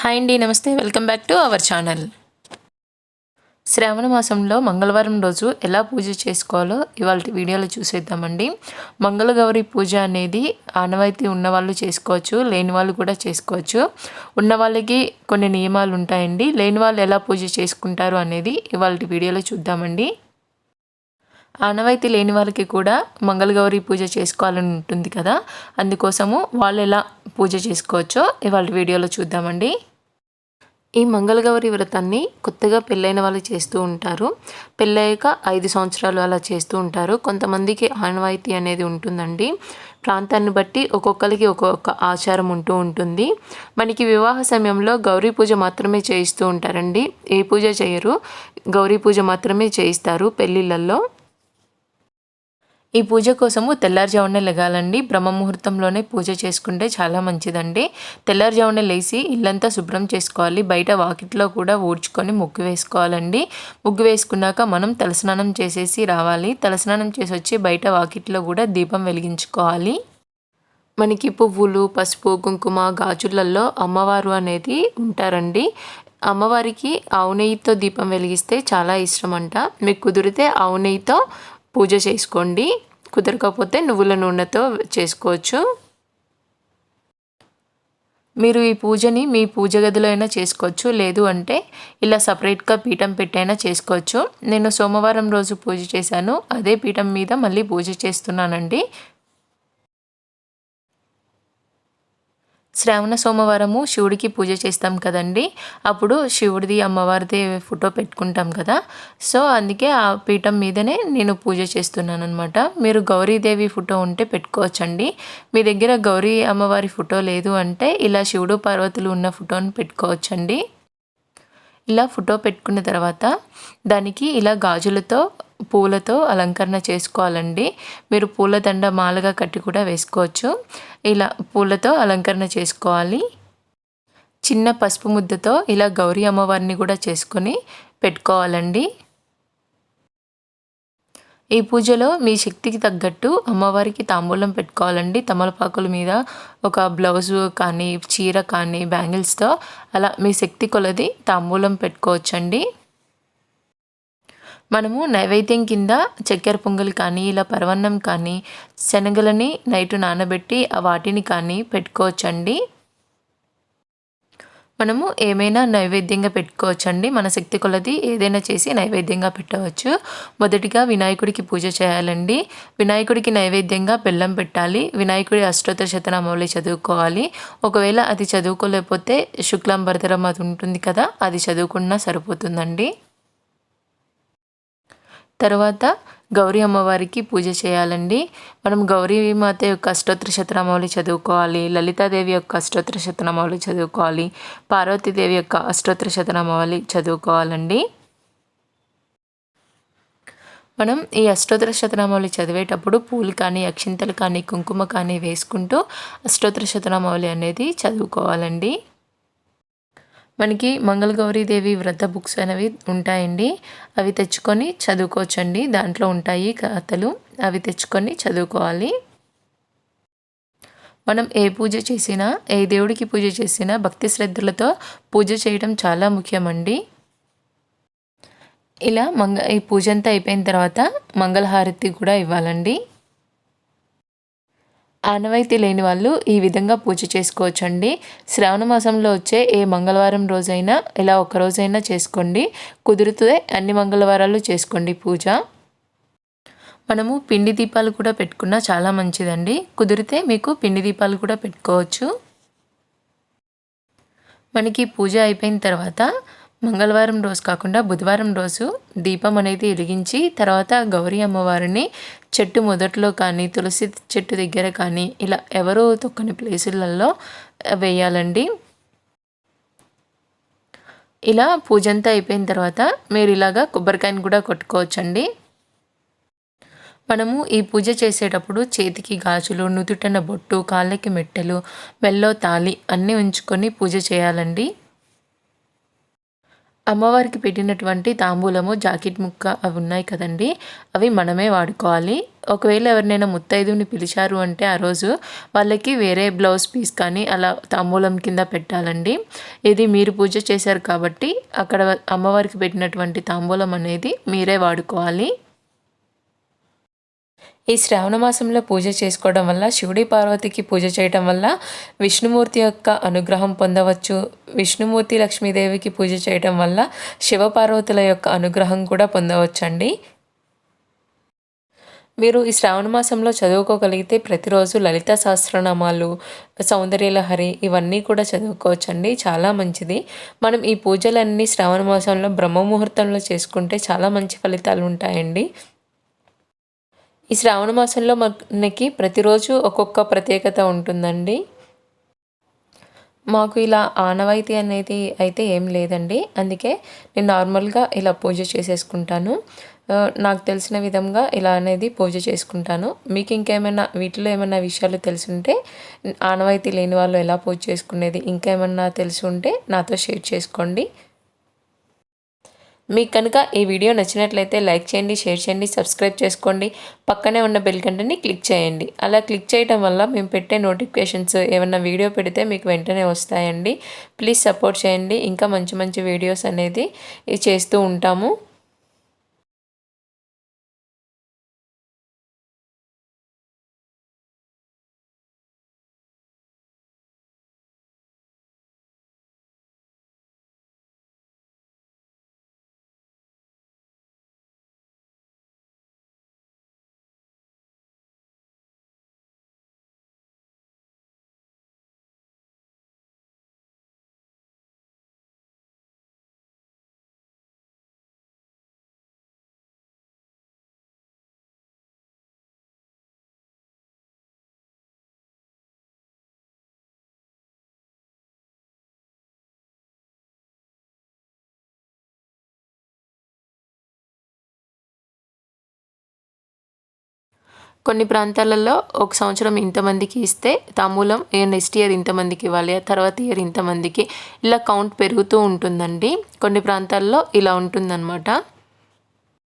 Hi అండి నమస్తే. Welcome back to our channel Shravana మాసంలో మంగళవారం రోజు ఎలా పూజ చేసుకోవాలో ఇవాళ వీడియోలో చూసేద్దామండి. మంగళగౌరి పూజ అనేది ఆనవాయితీ ఉన్నవాళ్ళు చేసుకోవచ్చు లేని వాళ్ళు కూడా చేసుకోవచ్చు. ఉన్న వాళ్ళకి కొన్ని నియమాలు ఉంటాయండి. లేని వాళ్ళు ఎలా పూజ చేసుకుంటారు అనేది ఇవాళ వీడియోలో చూద్దామండి. ఆనవాయితీ లేని వాళ్ళకి కూడా మంగళగౌరి పూజ చేసుకోవాలని ఉంటుంది కదా. అందుకోసము వాళ్ళు ఎలా పూజ చేసుకోవచ్చో ఇవాళ వీడియోలో చూద్దామండి. ఈ మంగళగౌరి వ్రతాన్ని కొత్తగా పెళ్ళైన వాళ్ళు చేస్తూ ఉంటారు. పెళ్ళయ్యాక ఐదు సంవత్సరాలు అలా చేస్తూ ఉంటారు. కొంతమందికి ఆనవాయితీ అనేది ఉంటుందండి. ప్రాంతాన్ని బట్టి ఒక్కొక్కరికి ఒక్కొక్క ఆచారం ఉంటూ ఉంటుంది. మనకి వివాహ సమయంలో గౌరీ పూజ మాత్రమే చేయిస్తూ ఉంటారండి. ఏ పూజ చేయరు. గౌరీ పూజ మాత్రమే చేయిస్తారు పెళ్ళిళ్ళల్లో. ఈ పూజ కోసము తెల్లారుజామునే లెగాలండి. బ్రహ్మ ముహూర్తంలోనే పూజ చేసుకుంటే చాలా మంచిదండి. తెల్లారుజామునే లేచి ఇల్లంతా శుభ్రం చేసుకోవాలి. బయట వాకిట్లో కూడా ఊడ్చుకొని ముగ్గు వేసుకోవాలండి. ముగ్గు వేసుకున్నాక మనం తలస్నానం చేసేసి రావాలి. తలస్నానం చేసి వచ్చి బయట వాకిట్లో కూడా దీపం వెలిగించుకోవాలి. మనకి పువ్వులు పసుపు కుంకుమ గాజులలో అమ్మవారు అనేది ఉంటారండి. అమ్మవారికి ఆవు నెయ్యితో దీపం వెలిగిస్తే చాలా ఇష్టం అంట మీకు కుదిరితే ఆవు నెయ్యితో పూజ చేసుకోండి. కుదరకపోతే నువ్వుల నూనెతో చేసుకోవచ్చు. మీరు ఈ పూజని మీ పూజ గదిలో అయినా చేసుకోవచ్చు. లేదు అంటే ఇలా సపరేట్గా పీఠం పెట్టైనా చేసుకోవచ్చు. నేను సోమవారం రోజు పూజ చేశాను. అదే పీఠం మీద మళ్ళీ పూజ చేస్తున్నానండి. శ్రావణ సోమవారము శివుడికి పూజ చేస్తాం కదండి. అప్పుడు శివుడిది అమ్మవారిది ఫోటో పెట్టుకుంటాం కదా. సో అందుకే ఆ పీఠం మీదనే నేను పూజ చేస్తున్నాను అనమాట మీరు గౌరీదేవి ఫోటో ఉంటే పెట్టుకోవచ్చండి. మీ దగ్గర గౌరీ అమ్మవారి ఫోటో లేదు అంటే ఇలా శివుడు పార్వతులు ఉన్న ఫోటోని పెట్టుకోవచ్చండి. ఇలా ఫోటో పెట్టుకున్న తర్వాత దానికి ఇలా గాజులతో పూలతో అలంకరణ చేసుకోవాలండి. మీరు పూలదండ మాలగా కట్టి కూడా వేసుకోవచ్చు. ఇలా పూలతో అలంకరణ చేసుకోవాలి. చిన్న పసుపు ముద్దతో ఇలా గౌరీ అమ్మవారిని కూడా చేసుకొని పెట్టుకోవాలండి. ఈ పూజలో మీ శక్తికి తగ్గట్టు అమ్మవారికి తాంబూలం పెట్టుకోవాలండి. తమలపాకుల మీద ఒక బ్లౌజు కానీ చీర కానీ బ్యాంగిల్స్తో అలా మీ శక్తి కొలది తాంబూలం పెట్టుకోవచ్చండి. మనము నైవేద్యం కింద చక్కెర పొంగల్ కానీ ఇలా పరవన్నం కానీ శనగలని నైట్ నానబెట్టి వాటిని కానీ పెట్టుకోవచ్చండి. మనము ఏమైనా నైవేద్యంగా పెట్టుకోవచ్చండి. మన శక్తి కొలది ఏదైనా చేసి నైవేద్యంగా పెట్టవచ్చు. మొదటిగా వినాయకుడికి పూజ చేయాలండి. వినాయకుడికి నైవేద్యంగా బెల్లం పెట్టాలి. వినాయకుడి అష్టోత్తర శతనామౌళి చదువుకోవాలి. ఒకవేళ అది చదువుకోలేకపోతే శుక్లాంబరధరం అది ఉంటుంది కదా అది చదువుకున్నా సరిపోతుందండి. తర్వాత గౌరీ అమ్మవారికి పూజ చేయాలండి. మనం గౌరీ మాత యొక్క అష్టోత్తర శతనామావళి చదువుకోవాలి. లలితాదేవి యొక్క అష్టోత్తర శతనామావళి చదువుకోవాలి. పార్వతీదేవి యొక్క అష్టోత్తర శతనామావళి చదువుకోవాలండి. మనం ఈ అష్టోత్తర శతనామావళి చదివేటప్పుడు పూలు కానీ అక్షింతలు కానీ కుంకుమ కానీ వేసుకుంటూ అష్టోత్తర శతనామావళి అనేది చదువుకోవాలండి. మనకి మంగళగౌరీదేవి వ్రత బుక్స్ అనేవి ఉంటాయండి. అవి తెచ్చుకొని చదువుకోవచ్చండి. దాంట్లో ఉంటాయి కథలు. అవి తెచ్చుకొని చదువుకోవాలి. మనం ఏ పూజ చేసినా ఏ దేవుడికి పూజ చేసినా భక్తి శ్రద్ధలతో పూజ చేయడం చాలా ముఖ్యమండి. ఇలా మంగ ఈ పూజ అంతా అయిపోయిన తర్వాత మంగళహారతి కూడా ఇవ్వాలండి. ఆనవాయితీ లేని వాళ్ళు ఈ విధంగా పూజ చేసుకోవచ్చండి. శ్రావణ మాసంలో వచ్చే ఏ మంగళవారం రోజైనా ఇలా ఒక రోజైనా చేసుకోండి. కుదిరితే అన్ని మంగళవారాలు చేసుకోండి పూజ. మనము పిండి దీపాలు కూడా పెట్టుకున్నా చాలా మంచిదండి. కుదిరితే మీకు పిండి దీపాలు కూడా పెట్టుకోవచ్చు. మనకి పూజ అయిపోయిన తర్వాత మంగళవారం రోజు కాకుండా బుధవారం రోజు దీపం అనేది వెలిగించి తర్వాత గౌరీ అమ్మవారిని చెట్టు మొదట్లో కానీ తులసి చెట్టు దగ్గర కానీ ఇలా ఎవరో తొక్కని ప్లేసులలో వేయాలండి. ఇలా పూజ అంతా అయిపోయిన తర్వాత మీరు ఇలాగా కొబ్బరికాయని కూడా కొట్టుకోవచ్చండి. మనము ఈ పూజ చేసేటప్పుడు చేతికి గాజులు నుదుటన బొట్టు కాళ్ళకి మెట్టెలు మెల్లో తాలి అన్నీ ఉంచుకొని పూజ చేయాలండి. అమ్మవారికి పెట్టినటువంటి తాంబూలము జాకెట్ ముక్క అవి ఉన్నాయి కదండి. అవి మనమే వాడుకోవాలి. ఒకవేళ ఎవరినైనా ముత్తైదుని పిలిచారు అంటే ఆ రోజు వాళ్ళకి వేరే బ్లౌజ్ పీస్ కానీ అలా తాంబూలం కింద పెట్టాలండి. ఇది మీరు పూజ చేశారు కాబట్టి అక్కడ అమ్మవారికి పెట్టినటువంటి తాంబూలం అనేది మీరే వాడుకోవాలి. ఈ శ్రావణ మాసంలో పూజ చేసుకోవడం వల్ల శివుడి పార్వతికి పూజ చేయడం వల్ల విష్ణుమూర్తి యొక్క అనుగ్రహం పొందవచ్చు. విష్ణుమూర్తి లక్ష్మీదేవికి పూజ చేయడం వల్ల శివపార్వతుల యొక్క అనుగ్రహం కూడా పొందవచ్చండి. మీరు ఈ శ్రావణ మాసంలో చదువుకోగలిగితే ప్రతిరోజు లలిత సహస్రనామాలు సౌందర్యలహరి ఇవన్నీ కూడా చదువుకోవచ్చండి. చాలా మంచిది. మనం ఈ పూజలన్నీ శ్రావణ మాసంలో బ్రహ్మ ముహూర్తంలో చేసుకుంటే చాలా మంచి ఫలితాలు ఉంటాయండి. ఈ శ్రావణ మాసంలో మనకి ప్రతిరోజు ఒక్కొక్క ప్రత్యేకత ఉంటుందండి. మాకు ఇలా ఆనవాయితీ అనేది అయితే ఏం లేదండి. అందుకే నేను నార్మల్గా ఇలా పూజ చేసేసుకుంటాను. నాకు తెలిసిన విధంగా ఇలా అనేది పూజ చేసుకుంటాను. మీకు ఇంకేమైనా వీటిలో ఏమైనా విషయాలు తెలుసుంటే ఆనవాయితీ లేని వాళ్ళు ఎలా పూజ చేసుకునేది ఇంకేమన్నా తెలిసి ఉంటే నాతో షేర్ చేసుకోండి. మీకు కనుక ఈ వీడియో నచ్చినట్లయితే లైక్ చేయండి షేర్ చేయండి సబ్స్క్రైబ్ చేసుకోండి. పక్కనే ఉన్న బెల్ గంటని క్లిక్ చేయండి. అలా క్లిక్ చేయడం వల్ల మేము పెట్టే నోటిఫికేషన్స్ ఏమన్నా వీడియో పెడితే మీకు వెంటనే వస్తాయండి. ప్లీజ్ సపోర్ట్ చేయండి. ఇంకా మంచి మంచి వీడియోస్ అనేది చేస్తూ ఉంటాము. కొన్ని ప్రాంతాలలో ఒక సంవత్సరం ఇంతమందికి ఇస్తే తాంబూలం నెక్స్ట్ ఇయర్ ఇంతమందికి ఇవ్వాలి ఆ తర్వాత ఇయర్ ఇంతమందికి. ఇలా కౌంట్ పెరుగుతూ ఉంటుందండి. కొన్ని ప్రాంతాల్లో ఇలా ఉంటుందన్నమాట.